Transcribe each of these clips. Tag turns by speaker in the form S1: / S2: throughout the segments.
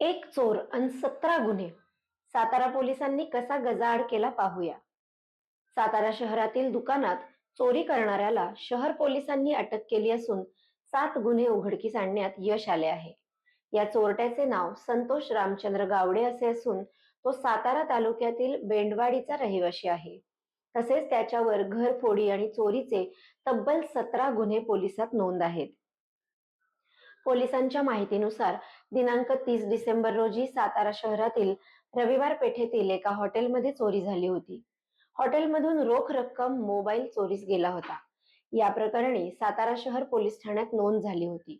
S1: एक चोर आणि सतरा गुन्हे. सातारा पोलिसांनी कसा गजाआड केला पाहूया. सातारा शहरातील दुकानात चोरी करणाऱ्याला शहर पोलिसांनी अटक केली असून सात गुन्हे उघडकीस आणण्यात यश आले आहे. या चोरट्याचे नाव संतोष रामचंद्र गावडे असे असून तो सातारा तालुक्यातील बेंडवाडीचा रहिवासी आहे. तसेच त्याच्यावर घरफोडी आणि चोरीचे तब्बल सतरा गुन्हे पोलिसात नोंद आहेत. पोलिसांच्या माहितीनुसार दिनांक तीस डिसेंबर रोजी सातारा शहरातील रविवार पेठेतील एका हॉटेलमध्ये चोरी झाली होती. हॉटेलमधून रोख रक्कम मोबाईल चोरीस गेला होता. या प्रकरणी सातारा शहर पोलीस ठाण्यात नोंद झाली होती.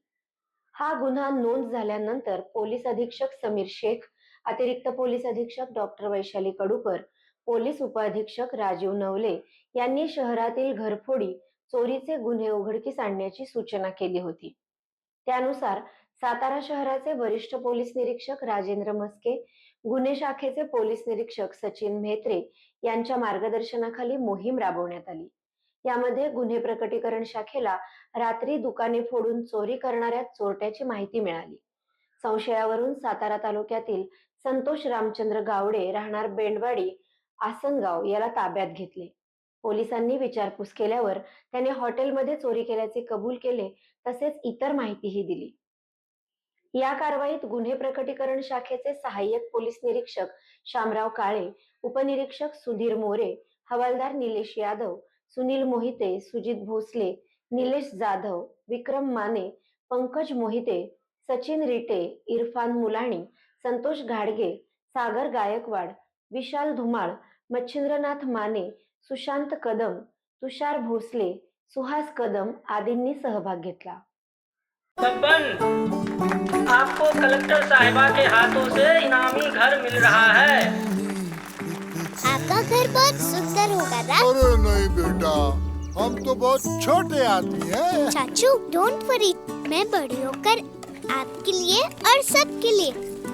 S1: हा गुन्हा नोंद झाल्यानंतर पोलीस अधीक्षक समीर शेख अतिरिक्त पोलीस अधीक्षक डॉक्टर वैशाली कडूकर पोलीस उपअधीक्षक राजीव नवले यांनी शहरातील घरफोडी चोरीचे गुन्हे उघडकीस आणण्याची सूचना केली होती. त्यानुसार सातारा शहराचे वरिष्ठ पोलीस निरीक्षक राजेंद्र मस्के गुन्हे शाखेचे पोलीस निरीक्षक सचिन म्हेत्रे यांच्या मार्गदर्शनाखाली मोहीम राबवण्यात आली. यामध्ये गुन्हे प्रकटीकरण शाखेला रात्री दुकाने फोडून चोरी करणाऱ्या चोरट्याची माहिती मिळाली. संशयावरून सातारा तालुक्यातील संतोष रामचंद्र गावडे राहणार बेंडवाडी आसनगाव याला ताब्यात घेतले. पोलिसांनी विचारपूस केल्यावर त्याने हॉटेलमध्ये चोरी केल्याचे कबूल केले तसेच इतर माहितीही दिली. या कारवाईत गुन्हे प्रकटीकरण शाखेचे सहाय्यक पोलीस निरीक्षक शामराव काळे उपनिरीक्षक सुधीर मोरे हवालदार निलेश यादव सुनील मोहिते सुजित भोसले निलेश जाधव विक्रम माने पंकज मोहिते सचिन रिटे इरफान मुलाणी संतोष घाडगे सागर गायकवाड विशाल धुमाळ मच्छिंद्रनाथ माने सुशांत कदम तुषार भोसले सुहास कदम आदींनी सहभाग घेतला.
S2: आपको कलेक्टर साहिबा के हाथों से इनामी घर मिल रहा है।
S3: आपका घर बहुत सुंदर होगा ना
S4: अरे नहीं बेटा हम तो बहुत छोटे आदमी हैं।
S3: चाचू डोंट वरी मैं बड़ी होकर आपके लिए और सबके लिए